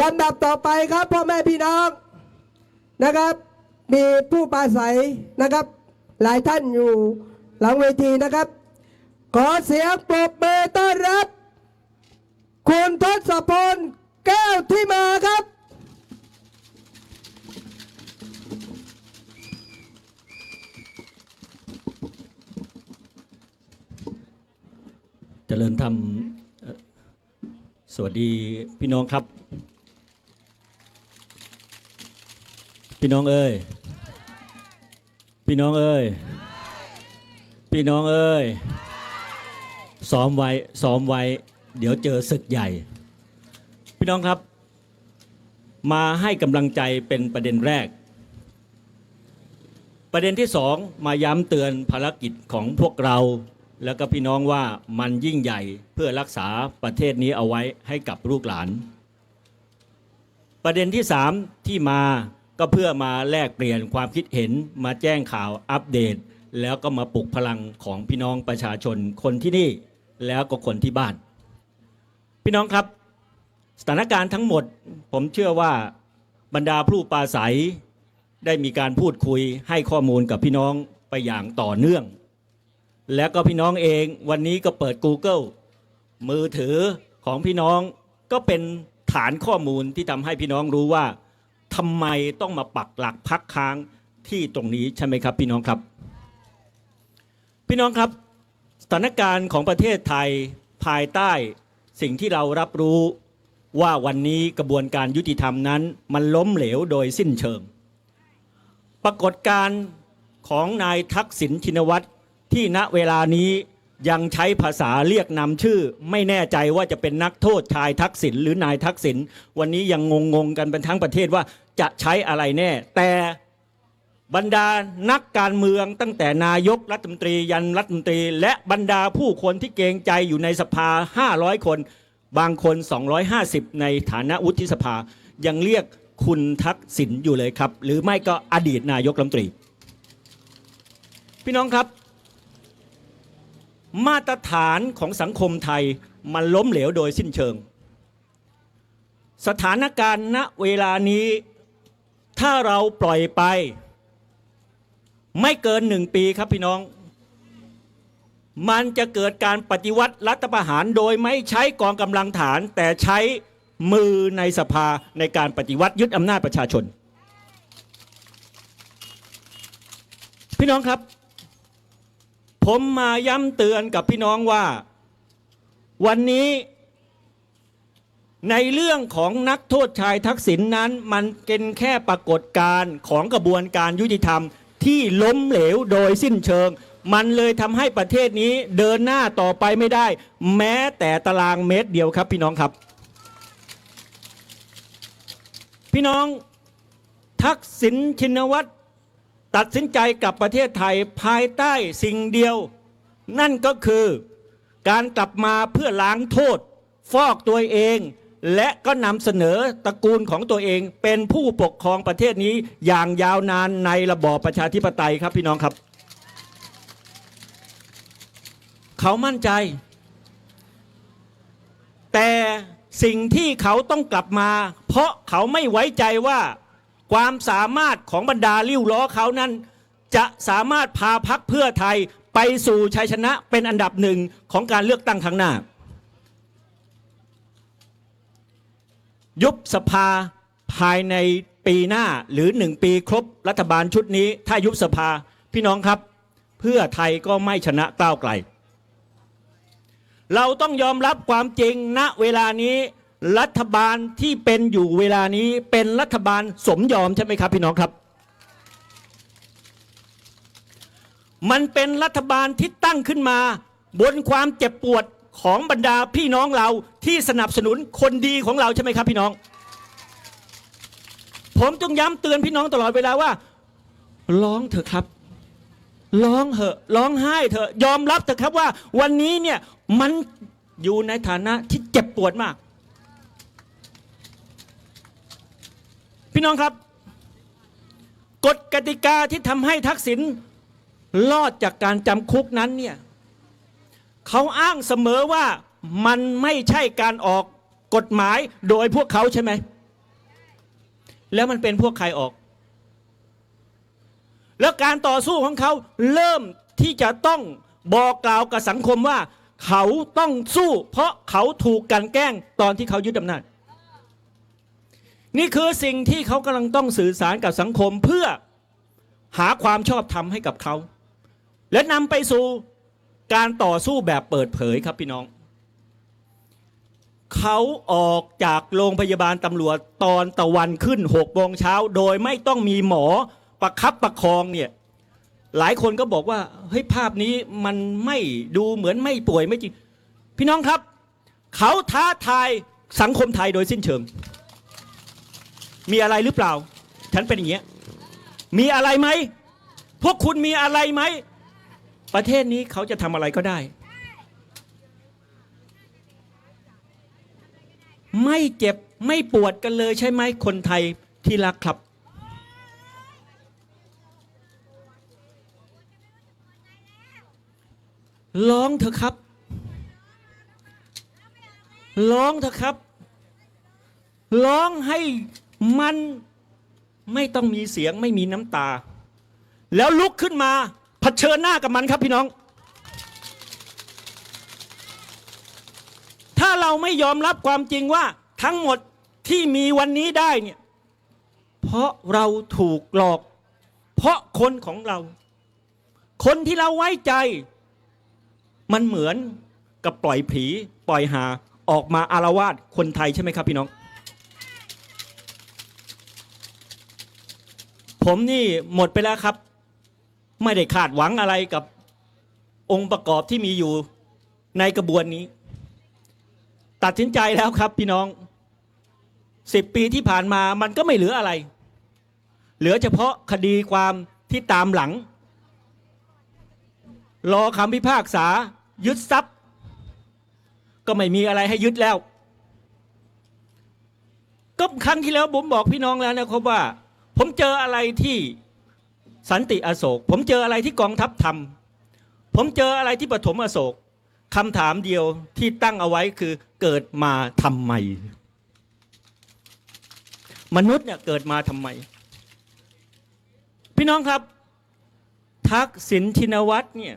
ลำดับต่อไปครับพ่อแม่พี่น้องนะครับ มีผู้ปราศัยนะครับ หลายท่านอยู่หลังเวทีนะครับ ขอเสียงปรบมือต้อนรับ คุณทศพลแก้วที่มาครับ เจริญธรรม สวัสดีพี่น้องครับ พี่น้องเอ้ย พี่น้องเอ้ย พี่น้องเอ้ย ซ้อมไว้ ซ้อมไว้ เดี๋ยวเจอศึกใหญ่ พี่น้องครับ มาให้กำลังใจเป็นประเด็นแรก ประเด็นที่สองมาย้ำเตือนภารกิจของพวกเรา แล้วก็พี่น้องว่ามันยิ่งใหญ่เพื่อรักษาประเทศนี้เอาไว้ให้กับลูกหลาน ประเด็นที่สามที่มา ก็เพื่อมาแลกเปลี่ยนความคิดเห็นมาแจ้งข่าวอัปเดต แล้วก็มาปลุกพลังของพี่น้องประชาชนคนที่นี่แล้วก็คนที่บ้าน พี่น้องครับ สถานการณ์ทั้งหมด ผมเชื่อว่าบรรดาผู้ปราศัย ได้มีการพูดคุยให้ข้อมูลกับพี่น้องไปอย่างต่อเนื่อง แล้วก็พี่น้องเองวันนี้ก็เปิด Google มือถือของพี่น้องก็เป็นฐานข้อมูลที่ทำให้พี่น้องรู้ว่า ทำไมต้องมาปักหลักพักค้างที่ตรงนี้ใช่ไหมครับ พี่น้องครับ พี่น้องครับ สถานการณ์ของประเทศไทยภายใต้สิ่งที่เรารับรู้ว่าวันนี้กระบวนการยุติธรรมนั้น มันล้มเหลวโดยสิ้นเชิง ปรากฏการณ์ของนายทักษิณชินวัตรที่ณเวลานี้ ยังใช้ภาษาเรียกนำชื่อ ไม่แน่ใจว่าจะเป็นนักโทษชายทักษิณหรือนายทักษิณวันนี้ยังงงๆกันเป็นทั้งประเทศว่าจะใช้อะไรแน่ แต่บรรดานักการเมืองตั้งแต่นายกรัฐมนตรียันรัฐมนตรี และบรรดาผู้คนที่เกรงใจอยู่ในสภา 500 คน บางคน 250 ในฐานะวุฒิสภา ยังเรียกคุณทักษิณอยู่เลยครับ หรือไม่ก็อดีตนายกรัฐมนตรี พี่น้องครับ มาตรฐานของสังคมไทยมันล้มเหลวโดยสิ้นเชิง สถานการณ์ณเวลานี้ถ้าเราปล่อยไป ไม่เกินหนึ่งปีครับพี่น้อง มันจะเกิดการปฏิวัติรัฐประหารโดยไม่ใช้กองกำลังฐาน แต่ใช้มือในสภาในการปฏิวัติยึดอำนาจประชาชน พี่น้องครับ ผมมาย้ำเตือนกับพี่น้องว่า วันนี้ในเรื่องของนักโทษชายทักษิณนนั้น มันเป็นแค่ปรากฏการณ์ของกระบวนการยุติธรรม ที่ล้มเหลวโดยสิ้นเชิง มันเลยทำให้ประเทศนี้เดินหน้าต่อไปไม่ได้ แม้แต่ตารางเมตรเดียวครับพี่น้องครับ พี่น้องทักษิณชินวัตร ตัดสินใจกลับประเทศไทยภายใต้สิ่งเดียว นั่นก็คือการกลับมาเพื่อล้างโทษ ฟอกตัวเอง และก็นำเสนอตระกูลของตัวเองเป็นผู้ปกครองประเทศนี้อย่างยาวนานในระบอบประชาธิปไตยครับพี่น้องครับ เขามั่นใจ แต่สิ่งที่เขาต้องกลับมา เพราะเขาไม่ไว้ใจว่า ความสามารถของบรรดาลิ้วล้อเขานั้น จะสามารถพาพักเพื่อไทยไปสู่ชัยชนะเป็นอันดับหนึ่งของการเลือกตั้งครั้งหน้า ยุบสภาภายในปีหน้าหรือหนึ่งปีครบรัฐบาลชุดนี้ ถ้ายุบสภาพี่น้องครับ เพื่อไทยก็ไม่ชนะก้าวไกล เราต้องยอมรับความจริงณเวลานี้ รัฐบาลที่เป็นอยู่เวลานี้เป็นรัฐบาลสมยอมใช่ไหมครับพี่น้องครับ มันเป็นรัฐบาลที่ตั้งขึ้นมา บนความเจ็บปวดของบรรดาพี่น้องเราที่สนับสนุนคนดีของเราใช่ไหมครับ พี่น้อง ผมจึงย้ำเตือนพี่น้องตลอดเวลาว่า ร้องเถอะครับ ร้องเหอะ ร้องไห้เถอะ ยอมรับเถอะครับว่า วันนี้เนี่ยมันอยู่ในฐานะที่เจ็บปวดมาก พี่น้องครับ กฎกติกาที่ทำให้ทักษิณรอดจากการจำคุกนั้นเนี่ยเขาอ้างเสมอว่ามันไม่ใช่การออกกฎหมายโดยพวกเขาใช่ไหม แล้วมันเป็นพวกใครออก แล้วการต่อสู้ของเขาเริ่มที่จะต้องบอกกล่าวกับสังคมว่า เขาต้องสู้ เพราะเขาถูกกันแกล้งตอนที่เขายึดอำนาจ นี่คือสิ่งที่เขากำลังต้องสื่อสารกับสังคมเพื่อหาความชอบธรรมให้กับเขา และนำไปสู่การต่อสู้แบบเปิดเผยครับพี่น้อง เขาออกจากโรงพยาบาลตำรวจตอนตะวันขึ้นหกโมงเช้า โดยไม่ต้องมีหมอประคับประคองเนี่ยหลายคนก็บอกว่าเฮ้ยภาพนี้มันไม่ดูเหมือนไม่ป่วยไม่จริง พี่น้องครับ เขาท้าทายสังคมไทยโดยสิ้นเชิง มีอะไรหรือเปล่า ฉันเป็นอย่างเงี้ยมีอะไรไหมพวกคุณมีอะไรไหม ประเทศนี้เขาจะทำอะไรก็ได้ ไม่เจ็บไม่ปวดกันเลยใช่ไหมคนไทยที่รักครับ ร้องเถอะครับ ร้องเถอะครับ ร้องให้ มันไม่ต้องมีเสียงไม่มีน้ำตา แล้วลุกขึ้นมาเผชิญหน้ากับมันครับพี่น้อง ถ้าเราไม่ยอมรับความจริงว่าทั้งหมดที่มีวันนี้ได้เนี่ยเพราะเราถูกหลอก เพราะคนของเรา คนที่เราไว้ใจ มันเหมือนกับปล่อยผี ปล่อยหาออกมาอารวาสคนไทยใช่ไหมครับพี่น้อง ผมนี่หมดไปแล้วครับ ไม่ได้คาดหวังอะไรกับองค์ประกอบที่มีอยู่ในกระบวนนี้ ตัดสินใจแล้วครับพี่น้องสิบปีที่ผ่านมามันก็ไม่เหลืออะไร เหลือเฉพาะคดีความที่ตามหลัง รอคำพิพากษา ยึดทรัพย์ ก็ไม่มีอะไรให้ยึดแล้ว ก็ครั้งที่แล้วผมบอกพี่น้องแล้วนะครับว่า ผมเจออะไรที่สันติอโศก ผมเจออะไรที่กองทัพทำผมเจออะไรที่ปฐมอโศกคำถามเดียวที่ตั้งเอาไว้คือเกิดมาทำไม มนุษย์เนี่ยเกิดมาทำไม พี่น้องครับ ทักษิณชินวัตรเนี่ย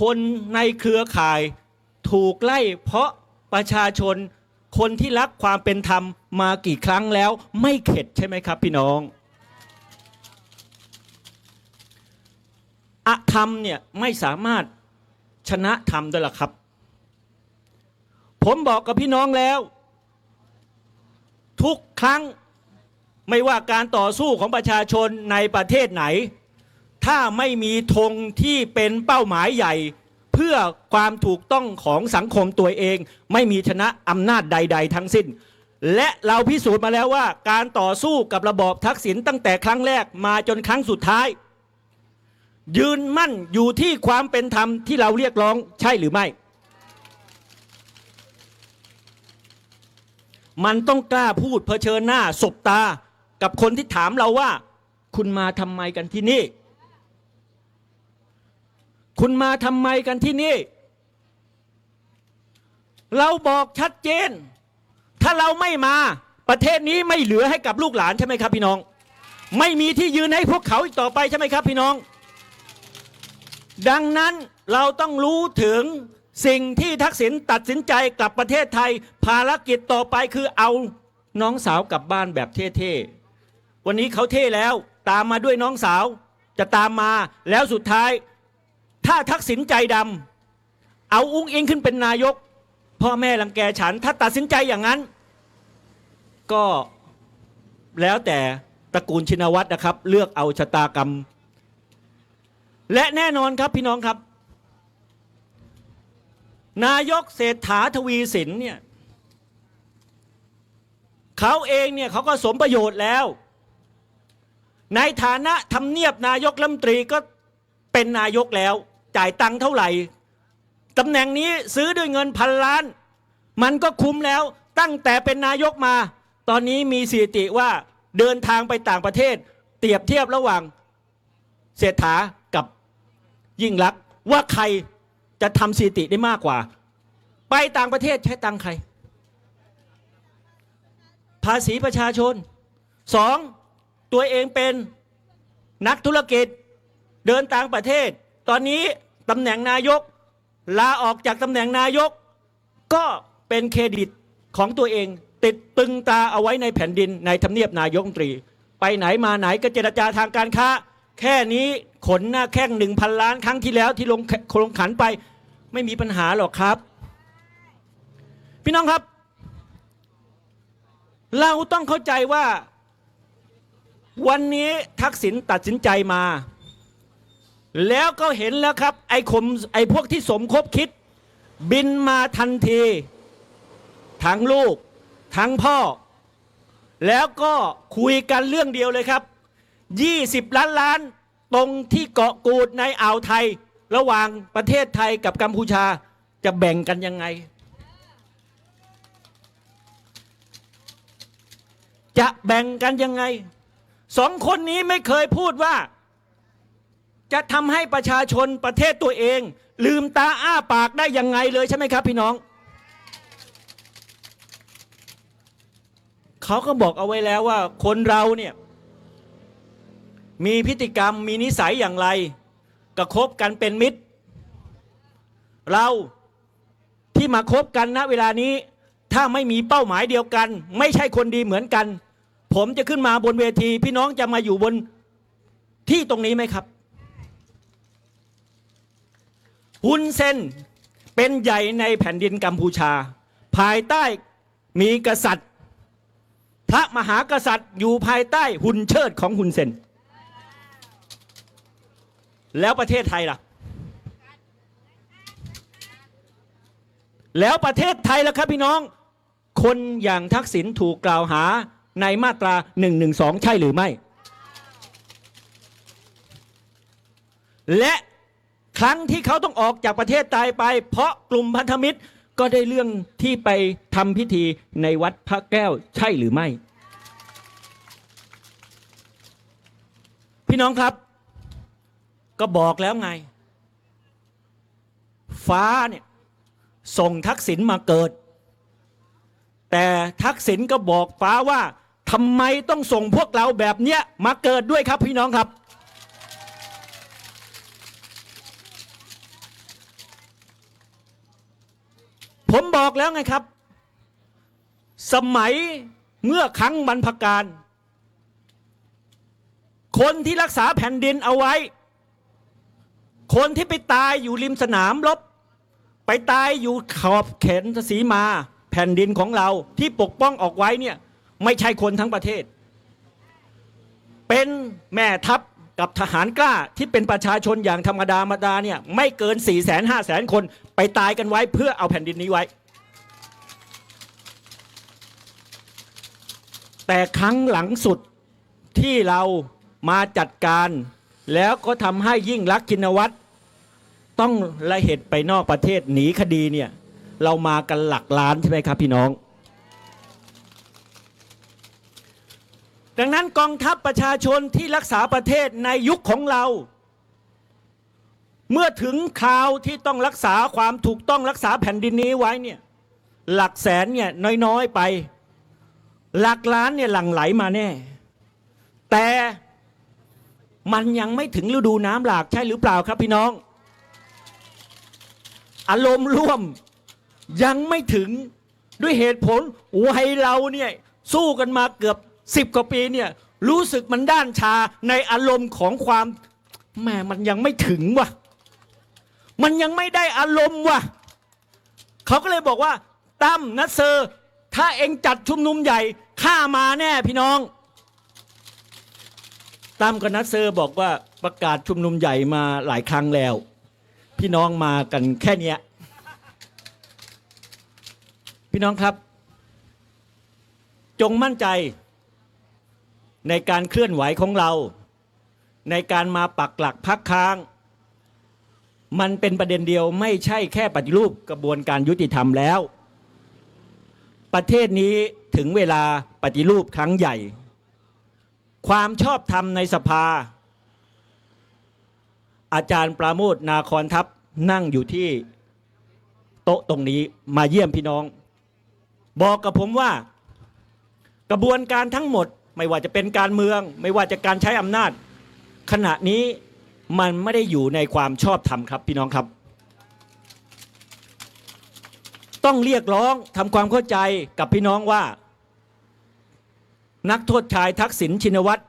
คนในเครือข่ายถูกไล่เพราะประชาชน คนที่รักความเป็นธรรมมากี่ครั้งแล้ว ไม่เข็ดใช่ไหมครับ พี่น้องอธรรมเนี่ยไม่สามารถชนะธรรมได้หรอกครับ ผมบอกกับพี่น้องแล้ว ทุกครั้งไม่ว่าการต่อสู้ของประชาชนในประเทศไหน ถ้าไม่มีธงที่เป็นเป้าหมายใหญ่ เพื่อความถูกต้องของสังคมตัวเอง ไม่มีชนะอำนาจใด ๆ ทั้งสิ้น และเราพิสูจน์มาแล้วว่า การต่อสู้กับระบอบทักษิณตั้งแต่ครั้งแรกมาจนครั้งสุดท้าย ยืนมั่นอยู่ที่ความเป็นธรรมที่เราเรียกร้องใช่หรือไม่ มันต้องกล้าพูดเผชิญหน้าสบตา กับคนที่ถามเราว่า คุณมาทำไมกันที่นี่ คุณมาทำไมกันที่นี่ เราบอกชัดเจน ถ้าเราไม่มาประเทศนี้ไม่เหลือให้กับลูกหลานใช่ไหมครับพี่น้อง ไม่มีที่ยืนให้พวกเขาอีกต่อไปใช่ไหมครับพี่น้อง ดังนั้นเราต้องรู้ถึงสิ่งที่ทักษิณตัดสินใจกลับประเทศไทย ภารกิจต่อไปคือเอาน้องสาวกลับบ้านแบบเท่ๆ วันนี้เขาเท่แล้ว ตามมาด้วยน้องสาวจะตามมาแล้วสุดท้าย ถ้าทักษิณใจดำเอาอุ้งอิงขึ้นเป็นนายก พ่อแม่รังแกฉัน ถ้าตัดสินใจอย่างนั้น ก็แล้วแต่ตระกูลชินวัตรนะครับ เลือกเอาชะตากรรม และแน่นอนครับพี่น้องครับ นายกเศรษฐาทวีสินเนี่ยเขาเองเนี่ยเขาก็สมประโยชน์แล้ว ในฐานะทำเนียบนายกรัฐมนตรีก็เป็นนายกแล้ว จ่ายตังค์เท่าไหร่ตำแหน่งนี้ซื้อด้วยเงินพันล้าน มันก็คุ้มแล้วตั้งแต่เป็นนายกมา ตอนนี้มีสถิติว่าเดินทางไปต่างประเทศเปรียบเทียบระหว่างเศรษฐากับยิ่งรักว่าใครจะทำสถิติได้มากกว่า ไปต่างประเทศใช้ตังค์ใคร ภาษีประชาชนสองตัวเองเป็นนักธุรกิจเดินต่างประเทศ ตอนนี้ ตำแหน่งนายก ลาออกจากตำแหน่งนายก ก็เป็นเครดิตของตัวเอง ติดตึงตาเอาไว้ในแผ่นดินในทำเนียบนายกรัฐมนตรี ไปไหนมาไหนก็เจรจาทางการค้า แค่นี้ขนหน้าแข้งหนึ่งพันล้านครั้งที่แล้วที่ลงลงขันไป ไม่มีปัญหาหรอกครับ พี่น้องครับ เราต้องเข้าใจว่าวันนี้ทักษิณตัดสินใจมา แล้วก็เห็นแล้วครับ ไอ้ขมไอ้พวกที่สมคบคิด บินมาทันที ทั้งลูก ทั้งพ่อ แล้วก็คุยกันเรื่องเดียวเลยครับ 20 ล้านล้านตรงที่เกาะกูดในอ่าวไทย ระหว่างประเทศไทยกับกัมพูชาจะแบ่งกันยังไง จะแบ่งกันยังไงสองคนนี้ไม่เคยพูดว่า จะทำให้ประชาชนประเทศตัวเอง ลืมตาอ้าปากได้ยังไงเลยใช่ไหมครับ พี่น้องเขาก็บอกเอาไว้แล้วว่า คนเราเนี่ยมีพฤติกรรมมีนิสัยอย่างไรก็คบกันเป็นมิตร เราที่มาคบกันณเวลานี้ ถ้าไม่มีเป้าหมายเดียวกัน ไม่ใช่คนดีเหมือนกัน ผมจะขึ้นมาบนเวที พี่น้องจะมาอยู่บนที่ตรงนี้ไหมครับ ฮุนเซนเป็นใหญ่ในแผ่นดินกัมพูชา ภายใต้มีกษัตริย์ พระมหากษัตริย์อยู่ภายใต้หุ่นเชิดของฮุนเซน แล้วประเทศไทยล่ะ แล้วประเทศไทยล่ะครับพี่น้อง คนอย่างทักษิณถูกกล่าวหาในมาตรา112 ใช่หรือไม่ และ ครั้งที่เขาต้องออกจากประเทศไทยไป เพราะกลุ่มพันธมิตรก็ได้เรื่องที่ไปทำพิธีในวัดพระแก้วใช่หรือไม่ พี่น้องครับ ก็บอกแล้วไง ฟ้าเนี่ยส่งทักษิณมาเกิด แต่ทักษิณก็บอกฟ้าว่าทำไมต้องส่งพวกเราแบบเนี้ยมาเกิดด้วยครับพี่น้องครับ ผมบอกแล้วไงครับ สมัยเมื่อครั้งบรรพการ คนที่รักษาแผ่นดินเอาไว้ คนที่ไปตายอยู่ริมสนามรบ ไปตายอยู่ขอบเขนสีมาแผ่นดินของเราที่ปกป้องออกไว้เนี่ย ไม่ใช่คนทั้งประเทศ เป็นแม่ทัพ กับทหารกล้าที่เป็นประชาชนอย่างธรรมดาธรรมดาเนี่ยไม่เกิน4ี่แสนห้าแสนคนไปตายกันไว้เพื่อเอาแผ่นดินนี้ไว้ แต่ครั้งหลังสุดที่เรามาจัดการ แล้วก็ทำให้ยิ่งรักษณ์ชินวัตรต้องละเหตุไปนอกประเทศหนีคดีเนี่ยเรามากันหลักล้านใช่ไหมครับพี่น้อง ดังนั้นกองทัพประชาชนที่รักษาประเทศในยุคของเรา เมื่อถึงคราวที่ต้องรักษาความถูกต้องรักษาแผ่นดินนี้ไว้เนี่ยหลักแสนเนี่ยน้อยๆไป หลักล้านเนี่ยหลั่งไหลมาแน่ แต่มันยังไม่ถึงฤดูน้ำหลากใช่หรือเปล่าครับพี่น้อง อารมณ์ร่วมยังไม่ถึงด้วยเหตุผลวัยเราเนี่ยสู้กันมาเกือบ สิบกว่าปีเนี่ยรู้สึกมันด้านชาในอารมณ์ของความแหม่มันยังไม่ถึงวะมันยังไม่ได้อารมณ์วะเขาก็เลยบอกว่าตั้มนัดเซอร์ ถ้าเองจัดชุมนุมใหญ่ข้ามาแน่พี่น้องตั้มกับนัดเซอร์บอกว่าประกาศชุมนุมใหญ่มาหลายครั้งแล้ว พี่น้องมากันแค่เนี้ยพี่น้องครับ จงมั่นใจ ในการเคลื่อนไหวของเรา ในการมาปักหลักพักค้าง มันเป็นประเด็นเดียวไม่ใช่แค่ปฏิรูปกระบวนการยุติธรรมแล้ว ประเทศนี้ถึงเวลาปฏิรูปครั้งใหญ่ ความชอบธรรมในสภา อาจารย์ปราโมทนาคอนทัพนั่งอยู่ที่โต๊ะตรงนี้มาเยี่ยมพี่น้อง บอกกับผมว่ากระบวนการทั้งหมด ไม่ว่าจะเป็นการเมือง ไม่ว่าจะการใช้อำนาจ ขณะนี้มันไม่ได้อยู่ในความชอบธรรมครับพี่น้องครับ ต้องเรียกร้องทำความเข้าใจกับพี่น้องว่า นักโทษชายทักษิณชินวัตร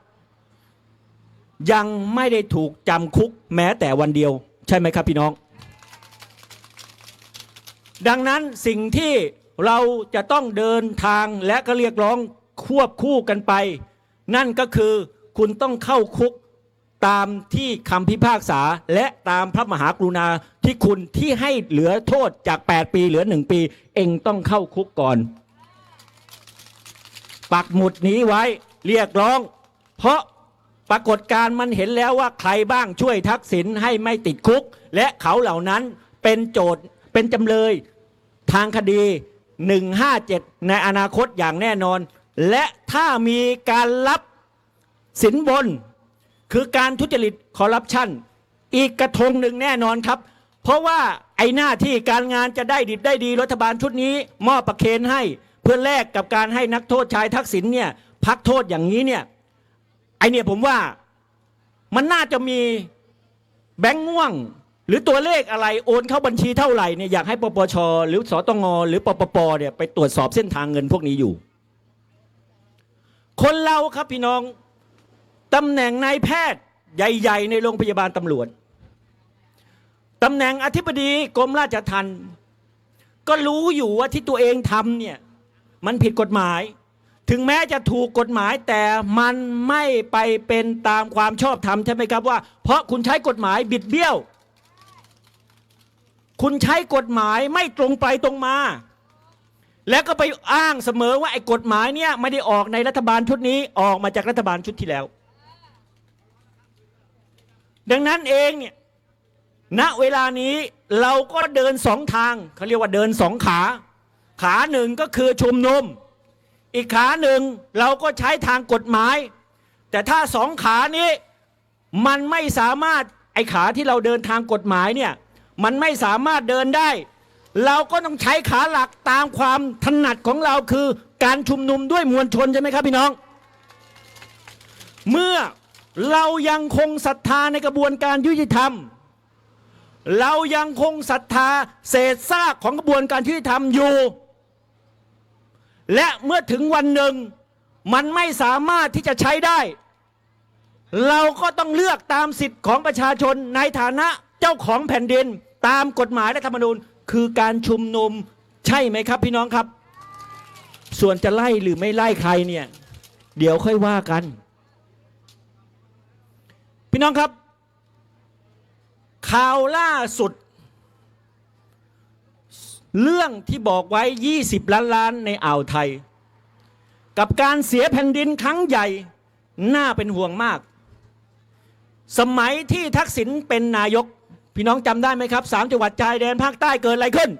ยังไม่ได้ถูกจำคุกแม้แต่วันเดียว ใช่ไหมครับพี่น้อง ดังนั้นสิ่งที่เราจะต้องเดินทางและก็เรียกร้อง ควบคู่กันไป นั่นก็คือคุณต้องเข้าคุกตามที่คำพิพากษาและตามพระมหากรุณาที่คุณที่ให้เหลือโทษจาก 8 ปีเหลือ 1 ปี เองต้องเข้าคุกก่อน ปักหมุดนี้ไว้เรียกร้อง เพราะปรากฏการมันเห็นแล้วว่าใครบ้างช่วยทักษิณให้ไม่ติดคุก และเขาเหล่านั้นเป็นโจทย์เป็นจำเลย ทางคดี 157 ในอนาคตอย่างแน่นอน และถ้ามีการรับสินบน คือการทุจริตคอร์รัปชันอีกกระทงหนึ่งแน่นอนครับ เพราะว่าไอ้หน้าที่การงานจะได้ดิบได้ดีรัฐบาลชุดนี้ มอบประเคนให้เพื่อแลกกับการให้นักโทษชายทักษิณเนี่ยพักโทษอย่างนี้เนี่ยไอเนี่ยผมว่ามันน่าจะมีแบงค์ม่วง หรือตัวเลขอะไรโอนเข้าบัญชีเท่าไหร่เนี่ยอยากให้ปปชหรือสตงหรือปปปเนี่ยไปตรวจสอบเส้นทางเงินพวกนี้อยู่ คนเราครับพี่น้องตำแหน่งนายแพทย์ใหญ่ ๆ ในโรงพยาบาลตำรวจตำแหน่งอธิบดีกรมราชทัณฑ์ก็รู้อยู่ว่าที่ตัวเองทำเนี่ยมันผิดกฎหมาย ถึงแม้จะถูกกฎหมายแต่มันไม่ไปเป็นตามความชอบธรรมใช่ไหมครับว่า เพราะคุณใช้กฎหมายบิดเบี้ยว คุณใช้กฎหมายไม่ตรงไปตรงมา แล้วก็ไปอ้างเสมอว่าไอ้กฎหมายเนี่ยไม่ได้ออกในรัฐบาลชุดนี้ออกมาจากรัฐบาลชุดที่แล้ว ดังนั้นเองเนี่ยณเวลานี้เราก็เดินสองทางเขาเรียกว่าเดินสองขา ขาหนึ่งก็คือชุมนุม อีกขาหนึ่งเราก็ใช้ทางกฎหมาย แต่ถ้าสองขานี้มันไม่สามารถไอ้ขาที่เราเดินทางกฎหมายเนี่ยมันไม่สามารถเดินได้ เราก็ต้องใช้ขาหลักตามความถนัดของเราคือการชุมนุมด้วยมวลชนใช่ไหมครับพี่น้อง เมื่อเรายังคงศรัทธาในกระบวนการยุติธรรม เรายังคงศรัทธาเศษซากของกระบวนการยุติธรรมอยู่ และเมื่อถึงวันหนึ่งมันไม่สามารถที่จะใช้ได้ เราก็ต้องเลือกตามสิทธิ์ของประชาชนในฐานะเจ้าของแผ่นดินตามกฎหมายและธรรมนูญ คือการชุมนุมใช่ไหมครับ พี่น้องครับ ส่วนจะไล่หรือไม่ไล่ใครเนี่ย เดี๋ยวค่อยว่ากัน พี่น้องครับ ข่าวล่าสุด เรื่องที่บอกไว้ 20 ล้านล้านในอ่าวไทย กับการเสียแผ่นดินครั้งใหญ่น่าเป็นห่วงมาก สมัยที่ทักษิณเป็นนายก พี่น้องจำได้ไหมครับสามจังหวัดชายแดนภาคใต้เกิดอะไรขึ้น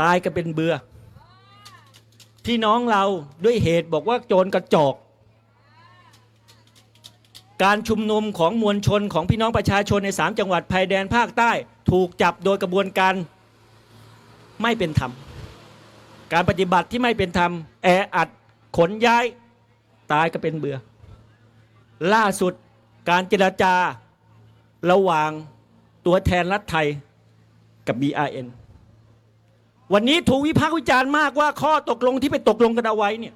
ตายกันเป็นเบือ พี่น้องเราด้วยเหตุบอกว่าโจรกระจอก การชุมนุมของมวลชนของพี่น้องประชาชนในสามจังหวัดภายแดนภาคใต้ ถูกจับโดยกระบวนการไม่เป็นธรรม การปฏิบัติที่ไม่เป็นธรรม แออัดขนย้าย ตายก็เป็นเบื่อ ล่าสุดการเจรจาระหว่างตัวแทนรัฐไทยกับ BRN วันนี้ถูกวิพากษ์วิจารณ์มากว่าข้อตกลงที่ไปตกลงกันเอาไว้เนี่ย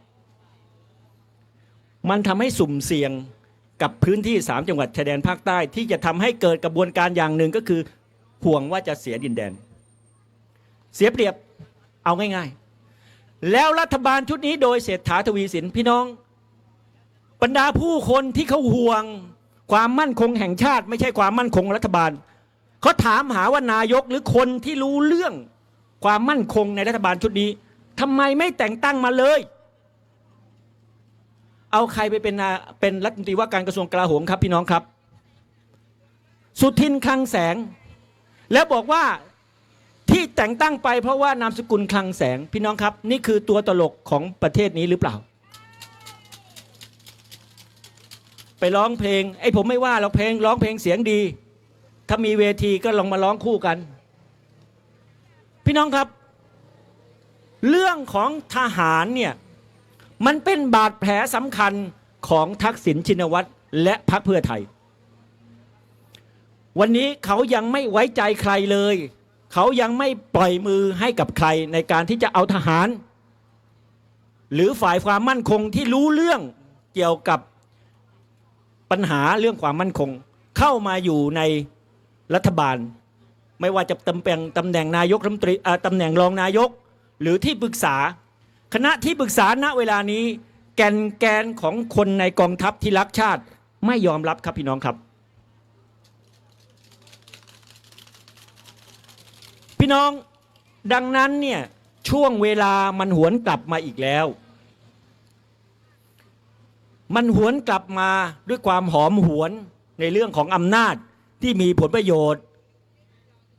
มันทำให้สุ่มเสี่ยงกับพื้นที่สามจังหวัดชายแดนภาคใต้ ที่จะทำให้เกิดกระบวนการอย่างหนึ่งก็คือ ห่วงว่าจะเสียดินแดน เสียเปรียบเอาง่าย ๆ แล้วรัฐบาลชุดนี้โดยเศรษฐาทวีสินพี่น้อง บรรดาผู้คนที่เขาห่วง ความมั่นคงแห่งชาติ ไม่ใช่ความมั่นคงรัฐบาลเขาถามหาว่านายกหรือคนที่รู้เรื่องความมั่นคงในรัฐบาลชุดนี้ทำไมไม่แต่งตั้งมาเลย เอาใครไปเป็นเป็นรัฐมนตรีว่าการกระทรวงกลาโหมครับพี่น้องครับ สุทินคลังแสง แล้วบอกว่าที่แต่งตั้งไปเพราะว่านามสกุลคลังแสงพี่น้องครับ นี่คือตัวตลกของประเทศนี้หรือเปล่า ไปร้องเพลงไอ้ผมไม่ว่าเราเพลงร้องเพลงเสียงดี ถ้ามีเวทีก็ลองมาร้องคู่กัน พี่น้องครับ เรื่องของทหารเนี่ยมันเป็นบาดแผลสำคัญของทักษิณชินวัตรและพรรคเพื่อไทย วันนี้เขายังไม่ไว้ใจใครเลย เขายังไม่ปล่อยมือให้กับใครในการที่จะเอาทหาร หรือฝ่ายความมั่นคงที่รู้เรื่องเกี่ยวกับ ปัญหาเรื่องความมั่นคง เข้ามาอยู่ในรัฐบาล ไม่ว่าจะตำแหน่งตำแหน่งนายกรัฐมนตรีตำแหน่งรองนายก หรือที่ปรึกษา คณะที่ปรึกษาณเวลานี้ แกนแกนของคนในกองทัพที่รักชาติไม่ยอมรับครับพี่น้องครับ พี่น้องดังนั้นเนี่ยช่วงเวลามันหวนกลับมาอีกแล้ว มันหวนกลับมาด้วยความหอมหวนในเรื่องของอำนาจที่มีผลประโยชน์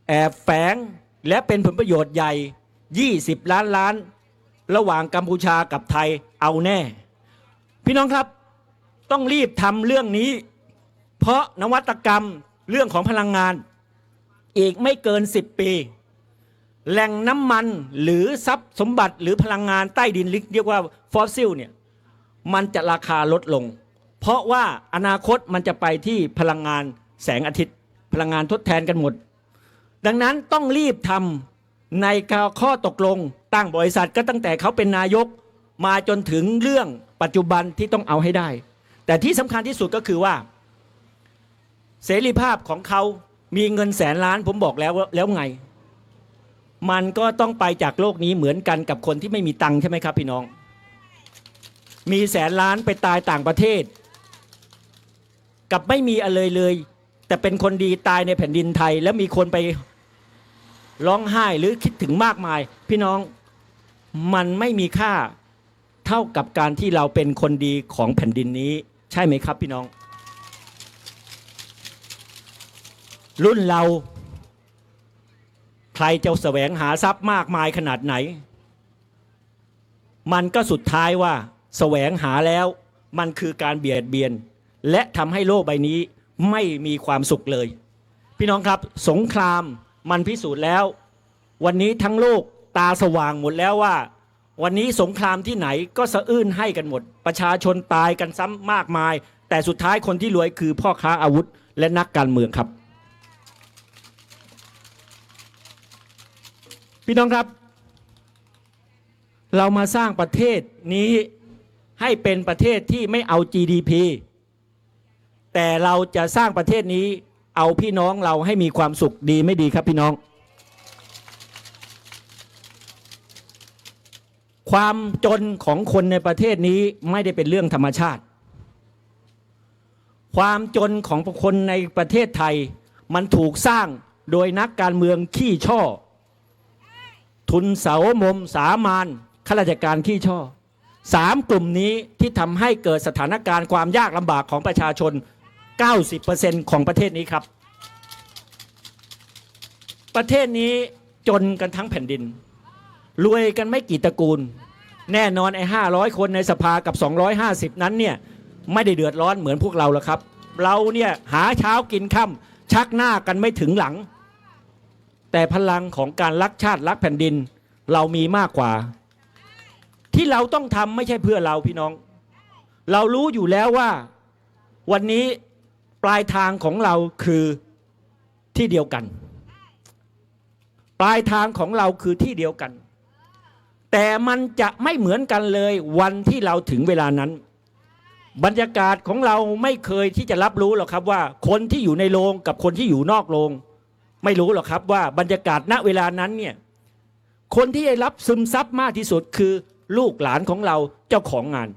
แอบแฝงและเป็นผลประโยชน์ใหญ่ 20 ล้านล้าน ระหว่างกัมพูชากับไทยเอาแน่ พี่น้องครับต้องรีบทำเรื่องนี้ เพราะนวัตกรรมเรื่องของพลังงาน อีกไม่เกิน 10 ปี แหล่งน้ำมันหรือทรัพย์สมบัติหรือพลังงานใต้ดินเรียกว่าฟอสซิลเนี่ย มันจะราคาลดลง เพราะว่าอนาคตมันจะไปที่พลังงานแสงอาทิตย์ พลังงานทดแทนกันหมด ดังนั้นต้องรีบทำในข้อตกลงตั้งบริษัทก็ตั้งแต่เขาเป็นนายกมาจนถึงเรื่องปัจจุบันที่ต้องเอาให้ได้ แต่ที่สำคัญที่สุดก็คือว่า เสรีภาพของเขามีเงินแสนล้านผมบอกแล้วแล้วไง มันก็ต้องไปจากโลกนี้เหมือนกันกับคนที่ไม่มีตังค์ใช่ไหมครับพี่น้อง มีแสนล้านไปตายต่างประเทศ กับไม่มีอะไรเลย แต่เป็นคนดีตายในแผ่นดินไทย แล้วมีคนไปร้องไห้หรือคิดถึงมากมาย พี่น้องมันไม่มีค่าเท่ากับการที่เราเป็นคนดีของแผ่นดินนี้ ใช่ไหมครับพี่น้อง รุ่นเราใครจะแสวงหาทรัพย์มากมายขนาดไหน มันก็สุดท้ายว่า แสวงหาแล้วมันคือการเบียดเบียน และทำให้โลกใบนี้ไม่มีความสุขเลย พี่น้องครับสงครามมันพิสูจน์แล้ว วันนี้ทั้งโลกตาสว่างหมดแล้วว่า วันนี้สงครามที่ไหนก็สะอื้นให้กันหมด ประชาชนตายกันซ้ำมากมาย แต่สุดท้ายคนที่รวยคือพ่อค้าอาวุธ และนักการเมืองครับ พี่น้องครับ เรามาสร้างประเทศนี้ ให้เป็นประเทศที่ไม่เอา GDP แต่เราจะสร้างประเทศนี้เอาพี่น้องเราให้มีความสุขดีไม่ดีครับพี่น้อง ความจนของคนในประเทศนี้ไม่ได้เป็นเรื่องธรรมชาติ ความจนของคนในประเทศไทยมันถูกสร้างโดยนักการเมืองขี้ช่อ ทุนเสามมสามานข้าราชการขี้ช่อ สามกลุ่มนี้ที่ทำให้เกิดสถานการณ์ความยากลำบากของประชาชน 90%ของประเทศนี้ครับ ประเทศนี้จนกันทั้งแผ่นดิน รวยกันไม่กี่ตระกูล แน่นอนไอ้ห้าร้อยคนในสภากับ 250 นั้นเนี่ยไม่ได้เดือดร้อนเหมือนพวกเราหรอกครับ เราเนี่ยหาเช้ากินค่ำชักหน้ากันไม่ถึงหลัง แต่พลังของการรักชาติรักแผ่นดิน เรามีมากกว่า ที่เราต้องทำไม่ใช่เพื่อเราพี่น้อง เรารู้อยู่แล้วว่าวันนี้ปลายทางของเราคือที่เดียวกัน ปลายทางของเราคือที่เดียวกัน แต่มันจะไม่เหมือนกันเลยวันที่เราถึงเวลานั้น บรรยากาศของเราไม่เคยที่จะรับรู้หรอกครับว่า คนที่อยู่ในโรงกับคนที่อยู่นอกโรงไม่รู้หรอกครับว่าบรรยากาศณเวลานั้นเนี่ยคนที่ได้รับซึมซับมากที่สุดคือ ลูกหลานของเราเจ้าของงาน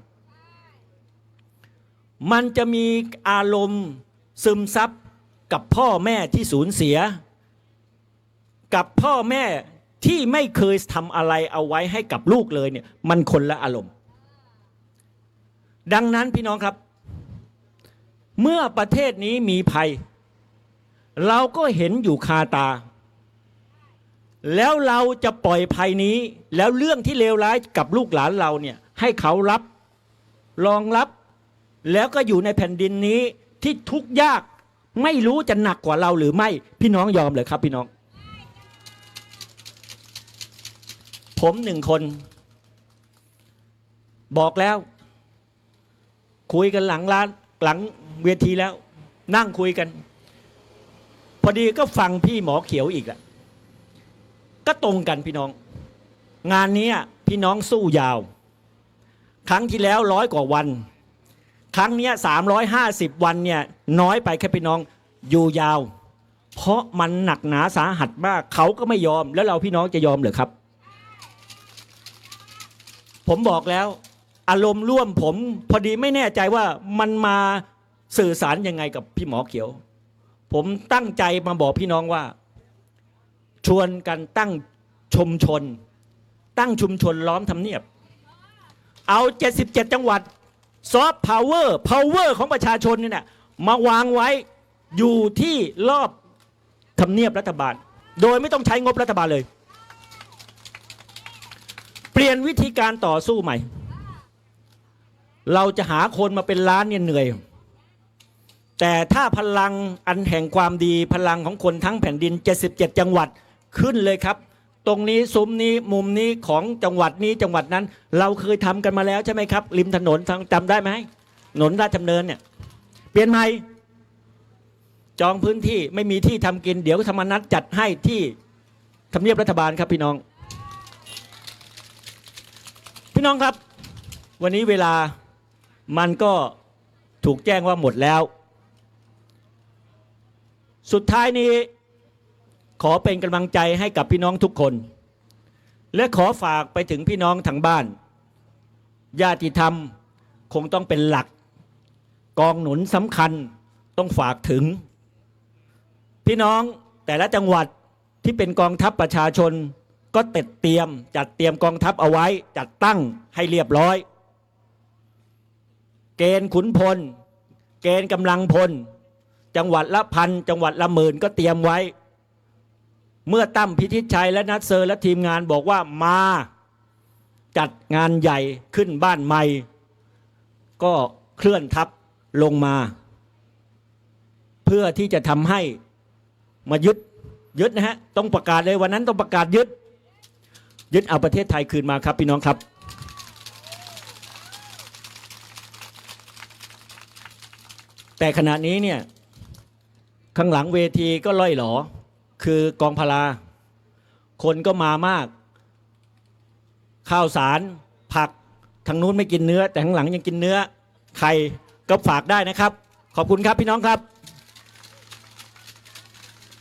มันจะมีอารมณ์ซึมซับกับพ่อแม่ที่สูญเสีย กับพ่อแม่ที่ไม่เคยทำอะไรเอาไว้ให้กับลูกเลยเนี่ยมันคนละอารมณ์ ดังนั้นพี่น้องครับ เมื่อประเทศนี้มีภัย เราก็เห็นอยู่คาตา แล้วเราจะปล่อยภัยนี้ แล้วเรื่องที่เลวร้ายกับลูกหลานเราเนี่ย ให้เขารับรองรับ แล้วก็อยู่ในแผ่นดินนี้ที่ทุกข์ยากไม่รู้จะหนักกว่าเราหรือไม่พี่น้องยอมเลยครับ พี่น้องผผมหนึ่งคน บอกแล้ว คุยกันหลังร้านหลังเวทีแล้ว นั่งคุยกัน พอดีก็ฟังพี่หมอเขียวอีกอะ ก็ตรงกันพี่น้อง งานนี้พี่น้องสู้ยาว ครั้งที่แล้วร้อยกว่าวัน ครั้งนี้สามร้อยห้าสิบวันเนี่ยน้อยไปแค่พี่น้องอยู่ยาว เพราะมันหนักหนาสาหัสมากเขาก็ไม่ยอม แล้วเราพี่น้องจะยอมเหรือครับ ผมบอกแล้ว อารมณ์ร่วมผม พอดีไม่แน่ใจว่ามันมาสื่อสารยังไงกับพี่หมอเขียว ผมตั้งใจมาบอกพี่น้องว่า ชวนกันตั้งชุมชน ตั้งชุมชนล้อมทำเนียบ เอา 77 จังหวัดซอฟต์พาวเวอร์พาวเวอร์ของประชาชนเนี่ยนะมาวางไว้อยู่ที่รอบทำเนียบรัฐบาล โดยไม่ต้องใช้งบรัฐบาลเลย เปลี่ยนวิธีการต่อสู้ใหม่ เราจะหาคนมาเป็นล้านเนี่ยเหนื่อย แต่ถ้าพลังอันแห่งความดีพลังของคนทั้งแผ่นดิน 77 จังหวัด ขึ้นเลยครับ ตรงนี้ซุ้มนี้มุมนี้ของจังหวัดนี้จังหวัดนั้น เราเคยทำกันมาแล้วใช่ไหมครับ ริมถนนทางจำได้ไหมถนนราชดำเนินเนี่ย เปลี่ยนใหม่จองพื้นที่ไม่มีที่ทำกิน เดี๋ยวธรรมนัตจัดให้ที่ทำเนียบรัฐบาลครับพี่น้อง พี่น้องครับ วันนี้เวลามันก็ถูกแจ้งว่าหมดแล้ว สุดท้ายนี้ ขอเป็นกำลังใจให้กับพี่น้องทุกคน และขอฝากไปถึงพี่น้องทางบ้าน ญาติธรรมคงต้องเป็นหลัก กองหนุนสำคัญต้องฝากถึง พี่น้องแต่ละจังหวัดที่เป็นกองทัพประชาชน ก็เต็ดเตรียม จัดเตรียมกองทัพเอาไว้ จัดตั้งให้เรียบร้อย เกณฑ์ขุนพล เกณฑ์กำลังพล จังหวัดละพัน จังหวัดละหมื่นก็เตรียมไว้ เมื่อตั้มพิทิตชัยและนัทเซอร์และทีมงานบอกว่ามาจัดงานใหญ่ขึ้นบ้านใหม่ ก็เคลื่อนทัพลงมา เพื่อที่จะทำให้มายึดยึดนะฮะ ต้องประกาศเลยวันนั้นต้องประกาศยึด ยึดเอาประเทศไทยคืนมาครับพี่น้องครับ แต่ขณะนี้เนี่ย ข้างหลังเวทีก็ล่อยหลอ คือกองพลา คนก็มามาก ข้าวสารผักทางนู้นไม่กินเนื้อ แต่ทางหลังยังกินเนื้อไข่ก็ฝากได้นะครับ ขอบคุณครับพี่น้องครับ